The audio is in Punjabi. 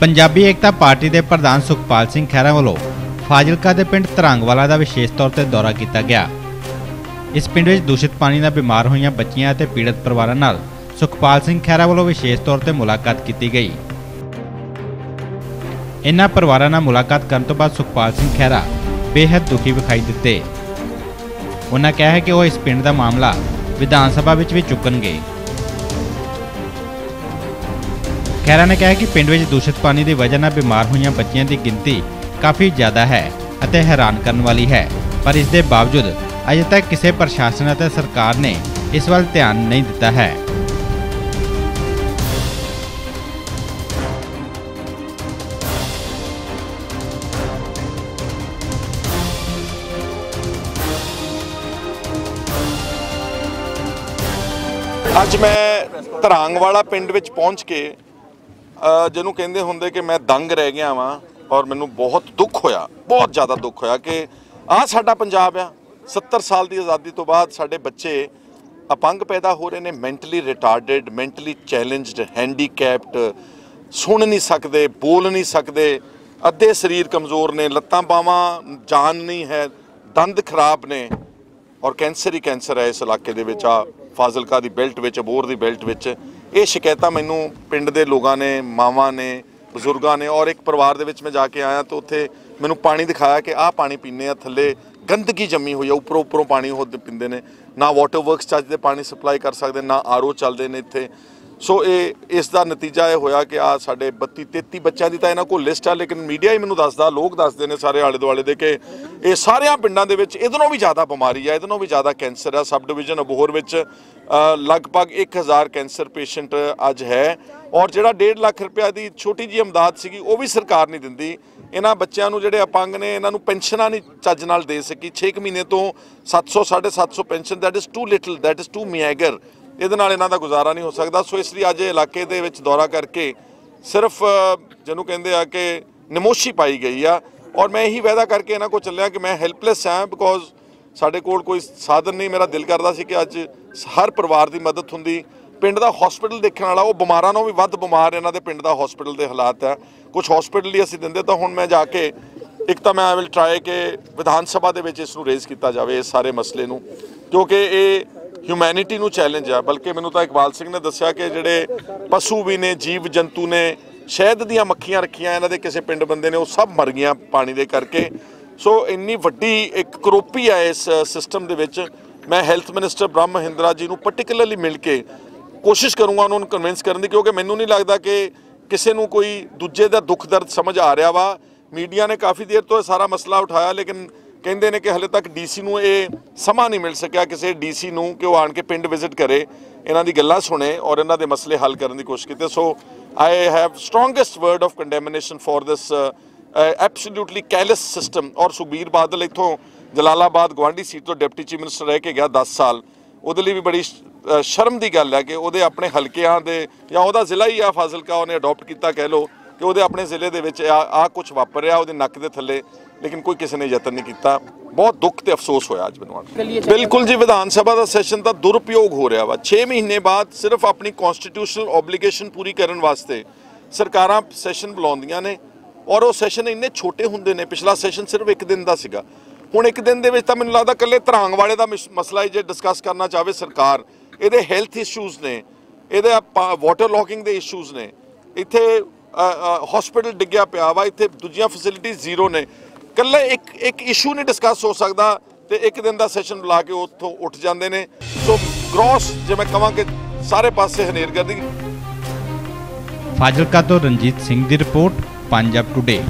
ਪੰਜਾਬੀ ਏਕਤਾ ਪਾਰਟੀ ਦੇ ਪ੍ਰਧਾਨ ਸੁਖਪਾਲ ਸਿੰਘ ਖਹਿਰਾ ਵੱਲੋਂ ਫਾਜ਼ਿਲਕਾ ਦੇ ਪਿੰਡ ਤਰੰਗਵਾਲਾ ਦਾ ਵਿਸ਼ੇਸ਼ ਤੌਰ ਤੇ ਦੌਰਾ ਕੀਤਾ ਗਿਆ। ਇਸ ਪਿੰਡ ਵਿੱਚ ਦੂਸ਼ਿਤ ਪਾਣੀ ਨਾਲ ਬਿਮਾਰ ਹੋਈਆਂ ਬੱਚੀਆਂ ਅਤੇ ਪੀੜਤ ਪਰਿਵਾਰਾਂ ਨਾਲ ਸੁਖਪਾਲ ਸਿੰਘ ਖਹਿਰਾ ਵੱਲੋਂ ਵਿਸ਼ੇਸ਼ ਤੌਰ ਤੇ ਮੁਲਾਕਾਤ ਕੀਤੀ ਗਈ। ਇਨ੍ਹਾਂ ਪਰਿਵਾਰਾਂ ਨਾਲ ਮੁਲਾਕਾਤ ਕਰਨ ਤੋਂ ਬਾਅਦ ਸੁਖਪਾਲ ਸਿੰਘ ਖਹਿਰਾ ਬੇहद ਦੁਖੀ ਵਿਖਾਈ ਦਿੱਤੇ। ਉਹਨਾਂ ਕਿਹਾ ਹੈ ਕਿ ਉਹ ਇਸ ਪਿੰਡ ਦਾ ਮਾਮਲਾ ਵਿਧਾਨ ਸਭਾ ਵਿੱਚ ਵੀ ਚੁੱਕਣਗੇ। ਖਹਿਰਾ ਨੇ ਕਿਹਾ ਕਿ ਪਿੰਡ ਵਿੱਚ ਦੂਸ਼ਿਤ ਪਾਣੀ ਦੀ ਵਜ੍ਹਾ ਨਾਲ ਬਿਮਾਰ ਹੋਈਆਂ ਬੱਚੀਆਂ ਦੀ ਗਿਣਤੀ ਕਾਫੀ ਜ਼ਿਆਦਾ ਹੈ ਅਤੇ ਹੈਰਾਨ ਕਰਨ ਵਾਲੀ ਹੈ। ਪਰ ਇਸ ਦੇ ਬਾਵਜੂਦ ਅਜੇ ਤੱਕ ਕਿਸੇ ਪ੍ਰਸ਼ਾਸਨ ਅਤੇ ਸਰਕਾਰ ਨੇ ਇਸ ਵੱਲ ਧਿਆਨ ਨਹੀਂ ਦਿੱਤਾ ਹੈ। ਅੱਜ ਮੈਂ ਧਰਾਂਗ ਵਾਲਾ ਪਿੰਡ ਵਿੱਚ ਪਹੁੰਚ ਕੇ ਜਿਹਨੂੰ ਕਹਿੰਦੇ ਹੁੰਦੇ ਕਿ ਮੈਂ ਦੰਗ ਰਹਿ ਗਿਆ ਵਾਂ ਔਰ ਮੈਨੂੰ ਬਹੁਤ ਦੁੱਖ ਹੋਇਆ, ਬਹੁਤ ਜ਼ਿਆਦਾ ਦੁੱਖ ਹੋਇਆ ਕਿ ਆਹ ਸਾਡਾ ਪੰਜਾਬ ਆ 70 ਸਾਲ ਦੀ ਆਜ਼ਾਦੀ ਤੋਂ ਬਾਅਦ ਸਾਡੇ ਬੱਚੇ ਅਪੰਗ ਪੈਦਾ ਹੋ ਰਹੇ ਨੇ mentally retarded mentally challenged handicapped ਸੁਣ ਨਹੀਂ ਸਕਦੇ, ਬੋਲ ਨਹੀਂ ਸਕਦੇ, ਅੱਧੇ ਸਰੀਰ ਕਮਜ਼ੋਰ ਨੇ, ਲੱਤਾਂ ਬਾਹਾਂ ਜਾਨ ਨਹੀਂ ਹੈ, ਦੰਦ ਖਰਾਬ ਨੇ ਔਰ ਕੈਂਸਰ ਹੀ ਕੈਂਸਰ ਹੈ ਇਸ ਇਲਾਕੇ ਦੇ ਵਿੱਚ ਆ ਫਾਜ਼ਿਲਕਾ ਦੀ ਬੈਲਟ ਵਿੱਚ ਅਬੋਰ ਦੀ ਬੈਲਟ ਵਿੱਚ। ਇਹ ਸ਼ਿਕਾਇਤਾਂ ਮੈਨੂੰ ਪਿੰਡ ਦੇ ਲੋਕਾਂ ਨੇ, ਮਾਵਾਂ ਨੇ, ਬਜ਼ੁਰਗਾਂ ਨੇ ਔਰ ਇੱਕ ਪਰਿਵਾਰ ਦੇ ਵਿੱਚ ਮੈਂ ਜਾ ਕੇ ਆਇਆ ਤਾਂ ਉੱਥੇ ਮੈਨੂੰ ਪਾਣੀ ਦਿਖਾਇਆ ਕਿ ਆਹ ਪਾਣੀ ਪੀਂਦੇ ਆ, ਥੱਲੇ ਗੰਦਗੀ ਜੰਮੀ ਹੋਈ ਆ, ਉੱਪਰੋਂ ਉੱਪਰੋਂ ਪਾਣੀ ਉਹ ਪੀਂਦੇ ਨੇ। ਨਾ ਵਾਟਰ ਵਰਕਸ ਚੱਜ ਦੇ ਪਾਣੀ ਸਪਲਾਈ ਕਰ ਸਕਦੇ, ਨਾ ਆਰਓ ਚੱਲਦੇ ਨੇ ਇੱਥੇ। ਸੋ ਇਹ ਇਸ ਦਾ ਨਤੀਜਾ ਇਹ ਹੋਇਆ ਕਿ ਆ ਸਾਡੇ 32 33 ਬੱਚਿਆਂ ਦੀ ਤਾਂ ਇਹਨਾਂ ਕੋਲ ਲਿਸਟ ਆ ਲੇਕਿਨ ਮੀਡੀਆ ਹੀ ਮੈਨੂੰ ਦੱਸਦਾ ਲੋਕ ਦੱਸਦੇ ਨੇ ਸਾਰੇ ਆਲੇ ਦੁਆਲੇ ਦੇ ਕਿ ਇਹ ਸਾਰਿਆਂ ਪਿੰਡਾਂ ਦੇ ਵਿੱਚ ਇਹਦੋਂ ਵੀ ਜ਼ਿਆਦਾ ਬਿਮਾਰੀ ਆ ਇਹਦੋਂ ਵੀ ਜ਼ਿਆਦਾ ਕੈਂਸਰ ਆ। ਸਬ ਡਿਵੀਜ਼ਨ ਅਬੋਹਰ ਵਿੱਚ ਅ, ਲਗਭਗ 1000 ਕੈਂਸਰ ਪੇਸ਼ੈਂਟ ਅੱਜ ਹੈ। ਔਰ ਜਿਹੜਾ 1.5 ਲੱਖ ਰੁਪਇਆ ਦੀ ਛੋਟੀ ਜੀ ਅਮਦਾਦ ਸੀਗੀ ਉਹ ਵੀ ਸਰਕਾਰ ਨਹੀਂ ਦਿੰਦੀ। ਇਹਨਾਂ ਬੱਚਿਆਂ ਨੂੰ ਜਿਹੜੇ ਅਪੰਗ ਨੇ ਇਹਨਾਂ ਨੂੰ ਪੈਨਸ਼ਨਾਂ ਨਹੀਂ ਚੱਜ ਨਾਲ ਦੇ ਸਕੀ। 6 ਮਹੀਨੇ ਤੋਂ 700 750 pension that is too little that is too meagre ਇਹਦੇ ਨਾਲ ਇਹਨਾਂ ਦਾ ਗੁਜ਼ਾਰਾ ਨਹੀਂ ਹੋ ਸਕਦਾ। ਸੋ ਇਸ ਲਈ ਅੱਜ ਇਲਾਕੇ ਦੇ ਵਿੱਚ ਦੌਰਾ ਕਰਕੇ ਸਿਰਫ ਜਿਹਨੂੰ ਕਹਿੰਦੇ ਆ ਕਿ ਨਮੋਸ਼ੀ ਪਾਈ ਗਈ ਆ। ਔਰ ਮੈਂ ਇਹੀ ਵਾਅਦਾ ਕਰਕੇ ਇਹਨਾਂ ਕੋਲ ਚੱਲਿਆ ਕਿ ਮੈਂ ਹੈਲਪਲੈਸ ਹਾਂ ਬਿਕੋਜ਼ ਸਾਡੇ ਕੋਲ ਕੋਈ ਸਾਧਨ ਨਹੀਂ। ਮੇਰਾ ਦਿਲ ਕਰਦਾ ਸੀ ਕਿ ਅੱਜ ਹਰ ਪਰਿਵਾਰ ਦੀ ਮਦਦ ਹੁੰਦੀ। ਪਿੰਡ ਦਾ ਹਸਪੀਟਲ ਦੇਖਣ ਵਾਲਾ, ਉਹ ਬਿਮਾਰਾਂ ਨੂੰ ਵੀ ਵੱਧ ਬਿਮਾਰ ਇਹਨਾਂ ਦੇ ਪਿੰਡ ਦਾ ਹਸਪੀਟਲ ਦੇ ਹਾਲਾਤ ਹੈ ਕੁਝ ਹਸਪੀਟਲ ਹੀ ਅਸੀਂ ਦਿੰਦੇ ਤਾਂ ਹੁਣ ਮੈਂ ਜਾ ਕੇ ਇੱਕ ਤਾਂ ਮੈਂ ਆਈ ਵਿਲ ਟਰਾਈ ਕਿ ਵਿਧਾਨ ਸਭਾ ਦੇ ਵਿੱਚ ਇਸ ਨੂੰ ਰੇਜ਼ ਕੀਤਾ ਜਾਵੇ, ਇਸ ਸਾਰੇ ਮਸਲੇ ਨੂੰ। ਕਿਉਂਕਿ ਇਹ ਹਿਊਮੈਨਿਟੀ ਨੂੰ ਚੈਲੰਜ ਆ। ਬਲਕਿ ਮੈਨੂੰ ਤਾਂ ਇਕਬਾਲ ਸਿੰਘ ਨੇ ਦੱਸਿਆ ਕਿ ਜਿਹੜੇ ਪਸ਼ੂ ਵੀ ਨੇ, ਜੀਵ ਜੰਤੂ ਨੇ, ਸ਼ਹਿਦ ਦੀਆਂ ਮੱਖੀਆਂ ਰੱਖੀਆਂ, ਇਹਨਾਂ ਦੇ ਕਿਸੇ ਪਿੰਡ ਬੰਦੇ ਨੇ, ਉਹ ਸਭ ਮਰ ਗਈਆਂ ਪਾਣੀ ਦੇ ਕਰਕੇ। ਸੋ ਇੰਨੀ ਵੱਡੀ ਇੱਕ ਕਰੋਪੀ ਆ ਇਸ ਸਿਸਟਮ ਦੇ ਵਿੱਚ। ਮੈਂ ਹੈਲਥ ਮਿਨਿਸਟਰ ਬ੍ਰਹਮ ਮਹਿੰਦਰਾ ਜੀ ਨੂੰ ਪਾਰਟਿਕੂਲਰਲੀ ਮਿਲ ਕੇ ਕੋਸ਼ਿਸ਼ ਕਰੂੰਗਾ ਉਹਨਾਂ ਨੂੰ ਕਨਵਿੰਸ ਕਰਨ ਦੀ, ਕਿਉਂਕਿ ਮੈਨੂੰ ਨਹੀਂ ਲੱਗਦਾ ਕਿ ਕਿਸੇ ਨੂੰ ਕੋਈ ਦੂਜੇ ਦਾ ਦੁੱਖ ਦਰਦ ਸਮਝ ਆ ਰਿਹਾ ਵਾ। ਮੀਡੀਆ ਨੇ ਕਾਫੀ ਦੇਰ ਤੋਂ ਇਹ ਸਾਰਾ ਮਸਲਾ ਉਠਾਇਆ, ਲੇਕਿਨ ਕਹਿੰਦੇ ਨੇ ਕਿ ਹਲੇ ਤੱਕ ਡੀਸੀ ਨੂੰ ਇਹ ਸਮਾਂ ਨਹੀਂ ਮਿਲ ਸਕਿਆ ਕਿਸੇ ਡੀਸੀ ਨੂੰ ਕਿ ਉਹ ਆਣ ਕੇ ਪਿੰਡ ਵਿਜ਼ਿਟ ਕਰੇ। ਇਹਨਾਂ ਦੀ ਗੱਲਾਂ ਸੁਣੇ ਔਰ ਇਹਨਾਂ ਦੇ ਮਸਲੇ ਹੱਲ ਕਰਨ ਦੀ ਕੋਸ਼ਿਸ਼ ਕੀਤੀ। So I have strongest word of condemnation for this absolutely callous system ਔਰ ਸੁਖਬੀਰ ਬਾਦਲ ਇਥੋਂ ਜਲਾਲਾਬਾਦ ਗਵਾਂਢੀ ਸੀਟ ਤੋਂ ਡਿਪਟੀ ਚੀਫ ਮਿਨਿਸਟਰ ਰਹਿ ਕੇ ਗਿਆ 10 ਸਾਲ। ਉਹਦੇ ਲਈ ਵੀ ਬੜੀ ਸ਼ਰਮ ਦੀ ਗੱਲ ਹੈ ਕਿ ਉਹਦੇ ਆਪਣੇ ਹਲਕਿਆਂ ਦੇ ਜਾਂ ਉਹਦਾ ਜ਼ਿਲ੍ਹਾ ਹੀ ਆ ਫਾਜ਼ਿਲਕਾ, ਉਹਨੇ ਅਡਾਪਟ ਕੀਤਾ ਕਹਿ ਲੋ ਕਿ ਉਹਦੇ ਆਪਣੇ ਜ਼ਿਲ੍ਹੇ ਦੇ ਵਿੱਚ ਆ ਆ ਕੁਝ ਵਾਪਰ ਰਿਹਾ ਉਹਦੇ ਨੱਕ ਦੇ ਥੱਲੇ ਲੇਕਿਨ ਕੋਈ ਕਿਸੇ ਨੇ ਯਤਨ ਨਹੀਂ ਕੀਤਾ। ਬਹੁਤ ਦੁੱਖ ਤੇ ਅਫਸੋਸ ਹੋਇਆ ਅੱਜ ਮੈਨੂੰ। ਬਿਲਕੁਲ ਜੀ ਵਿਧਾਨ ਸਭਾ ਦਾ ਸੈਸ਼ਨ ਤਾਂ ਦੁਰਉਪਯੋਗ ਹੋ ਰਿਹਾ ਵਾ। 6 ਮਹੀਨੇ ਬਾਅਦ ਸਿਰਫ ਆਪਣੀ ਕਨਸਟੀਟਿਊਸ਼ਨਲ ਆਬਲੀਗੇਸ਼ਨ ਪੂਰੀ ਕਰਨ ਵਾਸਤੇ ਸਰਕਾਰਾਂ ਸੈਸ਼ਨ ਬੁਲਾਉਂਦੀਆਂ ਨੇ ਔਰ ਉਹ ਸੈਸ਼ਨ ਇੰਨੇ ਛੋਟੇ ਹੁੰਦੇ ਨੇ। ਪਿਛਲਾ ਸੈਸ਼ਨ ਸਿਰਫ ਇੱਕ ਦਿਨ ਦਾ ਸੀਗਾ। ਹੁਣ ਇੱਕ ਦਿਨ ਦੇ ਵਿੱਚ ਤਾਂ ਮੈਨੂੰ ਲੱਗਦਾ ਇਕੱਲੇ ਧਰਾਂਗ ਵਾਲੇ ਦਾ ਮਿਸ- ਮਸਲਾ ਜੇ ਡਿਸਕਸ ਕਰਨਾ ਚਾਹਵੇ ਸਰਕਾਰ ਇਹਦੇ ਹੈਲਥ ਇਸ਼ੂਜ਼ ਨੇ ਇਹਦੇ ਵਾਟਰ ਲੌਕਿੰਗ ਦੇ ਇਸ਼ੂਜ਼ ਨੇ। ਇੱਥੇ ਹਸਪੀਟਲ ਡਿੱਗਿਆ ਪਿਆ ਵਾ। ਇੱਥੇ ਦੂਜੀਆਂ ਫੈਸਿਲਿਟੀਆਂ ਜ਼ੀਰੋ ਨੇ। ਇਕੱਲੇ ਇੱਕ ਇੱਕ ਇਸ਼ੂ ਨਹੀਂ ਡਿਸਕਸ ਹੋ ਸਕਦਾ ਤੇ ਇੱਕ ਦਿਨ ਦਾ ਸੈਸ਼ਨ ਬੁਲਾ ਕੇ ਉੱਥੋਂ ਉੱਠ ਜਾਂਦੇ ਨੇ। ਸੋ ਗ੍ਰੋਸ ਜੇ ਮੈਂ ਕਹਾਂ ਕਿ ਸਾਰੇ ਪਾਸੇ ਹਨੇਰਗਰਦੀ। ਫਾਜ਼ਿਲਕਾ ਤੋਂ ਰਣਜੀਤ ਸਿੰਘ ਦੀ ਰਿਪੋਰਟ, ਪੰਜਾਬ ਟੁਡੇ